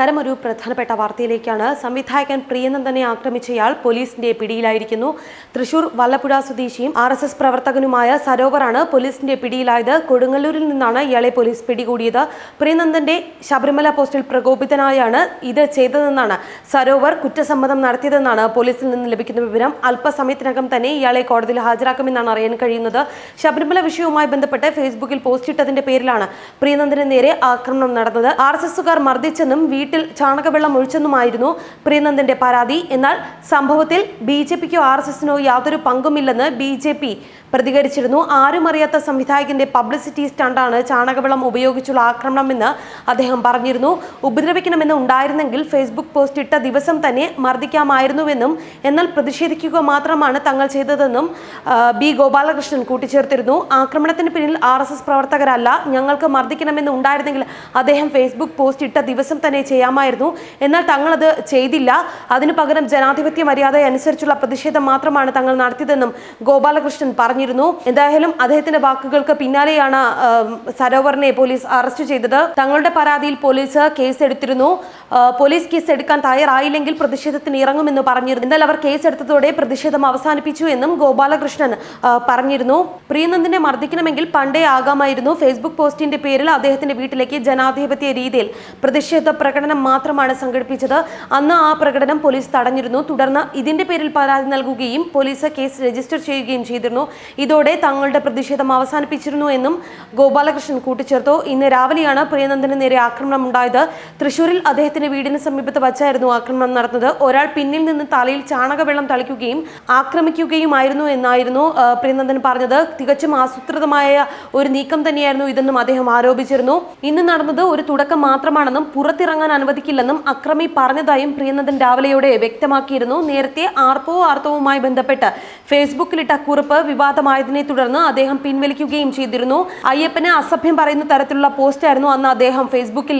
കരം ഒരു പ്രധാനപ്പെട്ട വാർത്തയിലേക്കാണ്. സംവിധായകൻ പ്രിയനന്ദനെ ആക്രമിച്ചയാൾ പോലീസിന്റെ പിടിയിലായിരിക്കുന്നു. തൃശൂർ വല്ലപ്പുഴ സ്വദേശിയും ആർ എസ് എസ് പ്രവർത്തകനുമായ സരോവറാണ് പോലീസിന്റെ പിടിയിലായത്. കൊടുങ്ങല്ലൂരിൽ നിന്നാണ് ഇയാളെ പോലീസ് പിടികൂടിയത്. പ്രിയനന്ദന്റെ ശബരിമല പോസ്റ്റിൽ പ്രകോപിതനായാണ് ഇത് ചെയ്തതെന്നാണ് സരോവർ കുറ്റസമ്മതം നടത്തിയതെന്നാണ് പോലീസിൽ നിന്ന് ലഭിക്കുന്ന വിവരം. അല്പസമയത്തിനകം തന്നെ ഇയാളെ കോടതിയിൽ ഹാജരാക്കുമെന്നാണ് അറിയാൻ കഴിയുന്നത്. ശബരിമല വിഷയവുമായി ബന്ധപ്പെട്ട് ഫേസ്ബുക്കിൽ പോസ്റ്റ് ഇട്ടതിന്റെ പേരിലാണ് പ്രിയനന്ദന് നേരെ ആക്രമണം നടന്നത്. ആർ എസ് എസുകാർ മർദ്ദിച്ചെന്നും വീട്ടിൽ ചാണകവെള്ളം ഒഴിച്ചെന്നുമായിരുന്നു പ്രിയനന്ദന്റെ പരാതി. എന്നാൽ സംഭവത്തിൽ ബി ജെ പിക്കോ ആർ എസ് എസിനോ യാതൊരു പങ്കുമില്ലെന്ന് ബി ജെ പി പ്രതികരിച്ചിരുന്നു. ആരും അറിയാത്ത സംവിധായകന്റെ പബ്ലിസിറ്റി സ്റ്റണ്ടാണ് ചാണകവെള്ളം ഉപയോഗിച്ചുള്ള ആക്രമണമെന്ന് അദ്ദേഹം പറഞ്ഞിരുന്നു. ഉപദ്രവിക്കണമെന്ന് ഉണ്ടായിരുന്നെങ്കിൽ ഫേസ്ബുക്ക് പോസ്റ്റ് ഇട്ട ദിവസം തന്നെ മർദ്ദിക്കാമായിരുന്നുവെന്നും എന്നാൽ പ്രതിഷേധിക്കുക മാത്രമാണ് തങ്ങൾ ചെയ്തതെന്നും ബി ഗോപാലകൃഷ്ണൻ കൂട്ടിച്ചേർത്തിരുന്നു. ആക്രമണത്തിന് പിന്നിൽ ആർ പ്രവർത്തകരല്ല ഞങ്ങൾക്ക് മർദ്ദിക്കണമെന്ന് ഉണ്ടായിരുന്നെങ്കിൽ അദ്ദേഹം ഫേസ്ബുക്ക് പോസ്റ്റ് ഇട്ട ദിവസം തന്നെ ചെയ്യാമായിരുന്നു. എന്നാൽ തങ്ങളത് ചെയ്തില്ല. അതിനു പകരം ജനാധിപത്യ മര്യാദ അനുസരിച്ചുള്ള പ്രതിഷേധം മാത്രമാണ് തങ്ങൾ നടത്തിയതെന്നും ഗോപാലകൃഷ്ണൻ പറഞ്ഞിരുന്നു. എന്തായാലും അദ്ദേഹത്തിന്റെ വാക്കുകൾക്ക് പിന്നാലെയാണ് സരോവറിനെ പോലീസ് അറസ്റ്റ് ചെയ്തത്. തങ്ങളുടെ പരാതിയിൽ പോലീസ് കേസ് എടുത്തിരുന്നു ആ, പോലീസ് കേസ് എടുക്കാൻ തയ്യാറായില്ലെങ്കിൽ പ്രതിഷേധത്തിന് ഇറങ്ങുമെന്ന് പറഞ്ഞിരുന്നു. എന്നാൽ അവർ കേസ് എടുത്തതോടെ പ്രതിഷേധം അവസാനിപ്പിച്ചു എന്നും ഗോപാലകൃഷ്ണൻ പറഞ്ഞിരുന്നു. പ്രിയനന്ദിനെ മർദ്ദിക്കണമെങ്കിൽ പണ്ടേ ആകാമായിരുന്നു. ഫേസ്ബുക്ക് പോസ്റ്റിന്റെ പേരിൽ അദ്ദേഹത്തിന്റെ വീട്ടിലേക്ക് ജനാധിപത്യ രീതിയിൽ പ്രതിഷേധ പ്രകടനം മാത്രമാണ് സംഘടിപ്പിച്ചത്. അന്ന് ആ പ്രകടനം പോലീസ് തടഞ്ഞിരുന്നു. തുടർന്ന് ഇതിന്റെ പേരിൽ പരാതി നൽകുകയും പോലീസ് കേസ് രജിസ്റ്റർ ചെയ്യുകയും ചെയ്തിരുന്നു. ഇതോടെ തങ്ങളുടെ പ്രതിഷേധം അവസാനിപ്പിച്ചിരുന്നു എന്നും ഗോപാലകൃഷ്ണൻ കൂട്ടിച്ചേർത്തു. ഇന്ന് രാവിലെയാണ് പ്രിയനന്ദന് നേരെ ആക്രമണം ഉണ്ടായത് തൃശൂരിൽ അദ്ദേഹത്തിന്റെ വീടിന് സമീപത്ത് വച്ചായിരുന്നു ആക്രമണം നടന്നത്. ഒരാൾ പിന്നിൽ നിന്ന് തലയിൽ ചാണകവെള്ളം തളിക്കുകയും ആക്രമിക്കുകയുമായിരുന്നു എന്നായിരുന്നു പ്രിയനന്ദൻ പറഞ്ഞത്. തികച്ചും ആസൂത്രിതമായ ഒരു നീക്കം തന്നെയായിരുന്നു ഇതെന്നും അദ്ദേഹം ആരോപിച്ചിരുന്നു. ഇന്ന് നടന്നത് ഒരു തുടക്കം മാത്രമാണെന്നും പുറത്തിറങ്ങാൻ അനുവദിക്കില്ലെന്നും അക്രമി പറഞ്ഞതായും പ്രിയനന്ദൻ രാവിലെയോടെ വ്യക്തമാക്കിയിരുന്നു. നേരത്തെ ആർപ്പവും ആർത്തവുമായി ബന്ധപ്പെട്ട് ഫേസ്ബുക്കിലിട്ട കുറിപ്പ് വിവാദമായതിനെ തുടർന്ന് അദ്ദേഹം പിൻവലിക്കുകയും ചെയ്തിരുന്നു. അയ്യപ്പനെ അസഭ്യം പറയുന്ന തരത്തിലുള്ള പോസ്റ്റായിരുന്നു അന്ന് അദ്ദേഹം ഫേസ്ബുക്കിൽ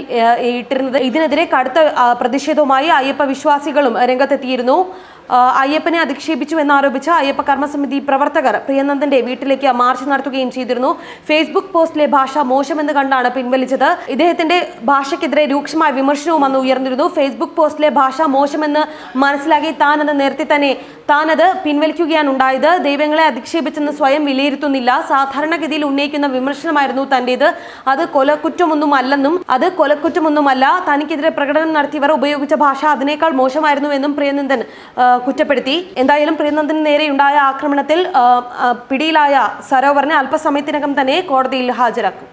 ഇട്ടിരുന്നത്. ഇതിനെതിരെ കടുത്ത പ്രതിഷേധവുമായി അയ്യപ്പ വിശ്വാസികളും രംഗത്തെത്തിയിരുന്നു. അയ്യപ്പനെ അധിക്ഷേപിച്ചു എന്നാരോപിച്ച് അയ്യപ്പ കർമ്മസമിതി പ്രവർത്തകർ പ്രിയനന്ദന്റെ വീട്ടിലേക്ക് മാർച്ച് നടത്തുകയും ചെയ്തിരുന്നു. ഫേസ്ബുക്ക് പോസ്റ്റിലെ ഭാഷ മോശമെന്ന് കണ്ടാണ് പിൻവലിച്ചത്. ഇദ്ദേഹത്തിന്റെ ഭാഷയ്ക്കെതിരെ രൂക്ഷമായ വിമർശനവും അന്ന് ഉയർന്നിരുന്നു. ഫേസ്ബുക്ക് പോസ്റ്റിലെ ഭാഷ മോശമെന്ന് മനസ്സിലാക്കി താൻ അത് നേരത്തെ തന്നെ താനത് പിൻവലിക്കുകയാണ് ഉണ്ടായത്. ദൈവങ്ങളെ അധിക്ഷേപിച്ചെന്ന് സ്വയം വിലയിരുത്തുന്നില്ല. സാധാരണഗതിയിൽ ഉന്നയിക്കുന്ന വിമർശനമായിരുന്നു തന്റേത്. അത് കൊലക്കുറ്റമൊന്നും അല്ലെന്നും അത് കൊലക്കുറ്റമൊന്നുമല്ല. തനിക്കെതിരെ പ്രകടനം നടത്തിയവർ ഉപയോഗിച്ച ഭാഷ അതിനേക്കാൾ മോശമായിരുന്നു എന്നും പ്രിയനന്ദൻ കുറ്റപ്പെടുത്തി. എന്തായാലും പ്രിയനന്ദന് നേരെയുണ്ടായ ആക്രമണത്തിൽ ആ, ആ, പിടിയിലായ സരോവറിനെ അല്പസമയത്തിനകം തന്നെ കോടതിയിൽ ഹാജരാക്കും.